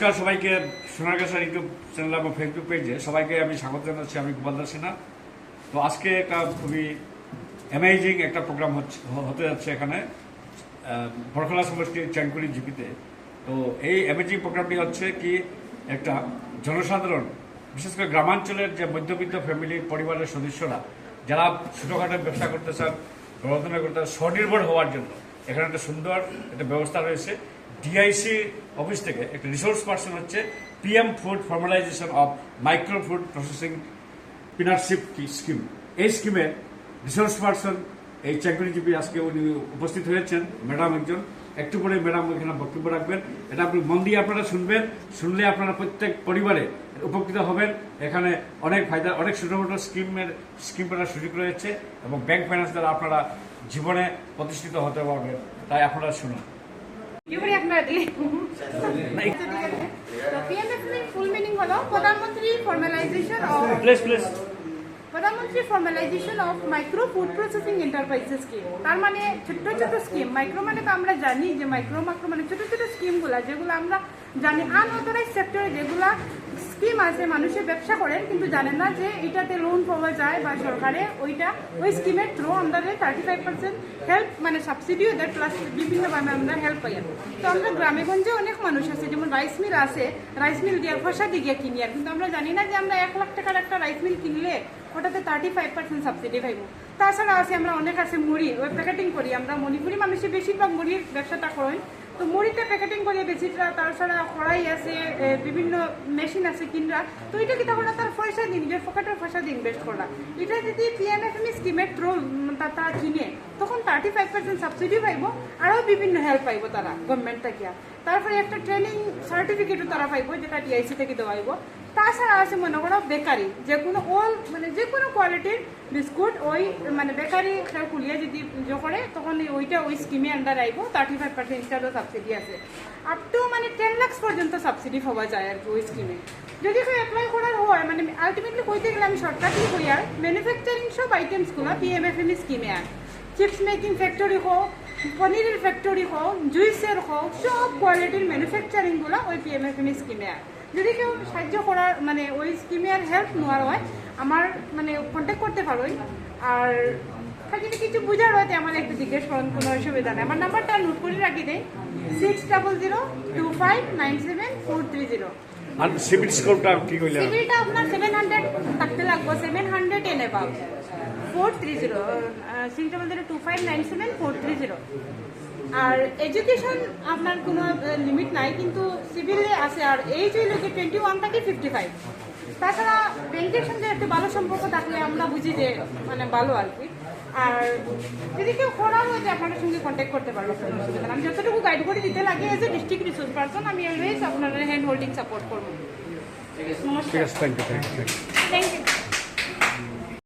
নমস্কার সবাইকে সোনারগাছার ইউটিউব চ্যানেল এবং ফেসবুক পেজে সবাইকে আমি স্বাগত জানাচ্ছি, আমি গোপাল দাস সিনহা তো আজকে একটা খুবই অ্যামেজিং একটা প্রোগ্রাম হচ্ছে, হতে যাচ্ছে এখানে বরখলা সমষ্টির চ্যানকুড়ি জিপিতে। তো এই অ্যামেজিং প্রোগ্রামটি হচ্ছে কি, একটা জনসাধারণ, বিশেষ করে গ্রামাঞ্চলের যে মধ্যবিত্ত ফ্যামিলি পরিবারের সদস্যরা, যারা ছোটোখাটো ব্যবসা করতে চান গণতন্ত্র করতে স্বনির্ভর হওয়ার জন্য। এখানে একটা সুন্দর একটা ব্যবস্থা রয়েছে। ডিআইসি অফিস থেকে একটা রিসোর্স পার্সন হচ্ছে PM food formalisation of micro food processing entrepreneurship scheme এই স্কিমে রিসোর্স পার্সন এই চাকরিজীবী আজকে উনি উপস্থিত হয়েছেন ম্যাডাম একজন। একটু পরে ম্যাডাম এখানে বক্তব্য রাখবেন। এটা আপনি মন দিয়ে আপনারা শুনবেন, শুনলে আপনারা প্রত্যেক পরিবারে উপকৃত হবেন। এখানে অনেক ফায়দা, অনেক ছোটো ছোটো স্কিমের স্কিম করার সুযোগ রয়েছে এবং ব্যাংক ফাইন্যান্স দ্বারা আপনারা জীবনে প্রতিষ্ঠিত হতে পারবেন। তাই আপনারা শুনুন। দিলে। ফুল মিনিং হলো প্রধানমন্ত্রী ফর্মালাইজেশন অফ প্লিজ প্লিজ প্রধানমন্ত্রী formalisation of micro food processing enterprises scheme তার মানে ছোট ছোট স্কিম মাইক্রো মানে তো আমরা জানি যে মাইক্রো মাইক্রো মানে ছোট ছোট স্কিমগুলো যেগুলো আমরা জানি আনঅথরাইজ সেক্টরে যেগুলো স্কিম আছে মানুষের ব্যবসা করেন, কিন্তু জানেন না যে এটাতে লোন পাওয়া যায় বা সরকারে ওইটা, ওই স্কিমের থ্রু আমরা থার্টি ফাইভ পার্সেন্ট হেল্প মানে সাবসিডিও দেয় প্লাস বিভিন্নভাবে আমরা হেল্প পাই। তো আমরা গ্রামে গঞ্জে অনেক মানুষ আছে, যেমন রাইস মিল আছে রাইস মিল দিয়ে ফসা দিয়ে কিনি আর, কিন্তু আমরা জানি না যে আমরা এক লাখ টাকার একটা রাইস মিল কিনলে ওটাতে থার্টি ফাইভ পার্সেন্ট সাবসিডি পাইব। তাছাড়া আছে, আমরা অনেক আছে মুড়ি ওই প্যাকেটিং করি, আমরা মণিপুরি মানুষের বেশিরভাগ মুড়ির ব্যবসাটা করেন তো মুড়িটা প্যাকেটিং করে বেশিটা তাছাড়া কড়াই আছে বিভিন্ন মেশিন আছে কিনরা। তো এটা কি তখন তার পয়সা দিন যে পকেটের পয়সা দিয়ে ইনভেস্ট করলা? এটা যদি পিএনএফএমই স্কিমের থ্রু তারা কিনে তখন থার্টি ফাইভ পার্সেন্ট সাবসিডি পাইব, আরও বিভিন্ন হেল্প পাইব তারা গভর্নমেন্ট থেকে তারপরে একটা ট্রেনিং সার্টিফিকেটও তারা পাইব, যেটা ডিআইসি থেকে দেওয়া হইব। তাছাড়া আছে মনে করো বেকারি, যে কোনো অল মানে যে কোনো কোয়ালিটির বিস্কুট ওই মানে বেকারি খুলিয়ে যদি ইয়ে করে, তখন ওইটা ওই স্কিমে আন্ডার আইব থার্টি ফাইভ পার্সেন্ট সাবসিডি আছে। আপ টু মানে টেন লাক্স পর্যন্ত সাবসিডি পাওয়া যায় আর কি ওই স্কিমে যদি কেউ অ্যাপ্লাই করার হয় মানে আলটিমেটলি কইতে গেলে আমি শর্টকাটলি কই আর। ম্যানুফ্যাকচারিং সব আইটেমসগুলো পিএমএফএমই স্কিমে আর চিপস মেকিং ফ্যাক্টরি হোক পনিরের ফ্যাক্টরি হোক জুইসের হোক সব কোয়ালিটির ম্যানুফ্যাকচারিংগুলো ওই পিএমএফএমই স্কিমে আর যদি কেউ সাহায্য করার মানে ওই স্কিমে আর হেল্প নেওয়ার হয় আমার মানে কন্ট্যাক্ট করতে পারোই। আর যদি কিছু বুঝার হয় আমার একটু জিজ্ঞেস করুন কোনো অসুবিধা নেই। আমার নাম্বারটা নোট করে রাখি দেয় six double zero two five nine seven four three zero আর সিভিল স্কোরটা কি কইলেন সিভিলটা আপনার সেভেন হান্ড্রেড থাকতে লাগবে সেভেন হান্ড্রেড এন এবাব four three zero six double zero two five nine seven four three zero আর এডুকেশন আপনার কোনো লিমিট নাই কিন্তু সিভিলে আছে। আর এইজ হইল কি টোয়েন্টি ওয়ান থেকে ফিফটি ফাইভ তাছাড়া ব্যাংকের সঙ্গে একটু ভালো সম্পর্ক থাকলে আমরা বুঝি যে মানে ভালো আর কি। আর যদি কেউ করার হয় যে আপনাদের সঙ্গে কন্ট্যাক্ট করতে পারব। আমি যতটুকু গাইড করে দিতে লাগে as a district resource person আমি অলওয়েজ আপনাদের হ্যান্ড হোল্ডিং সাপোর্ট করব। ঠিক আছে থ্যাংক ইউ থ্যাংক ইউ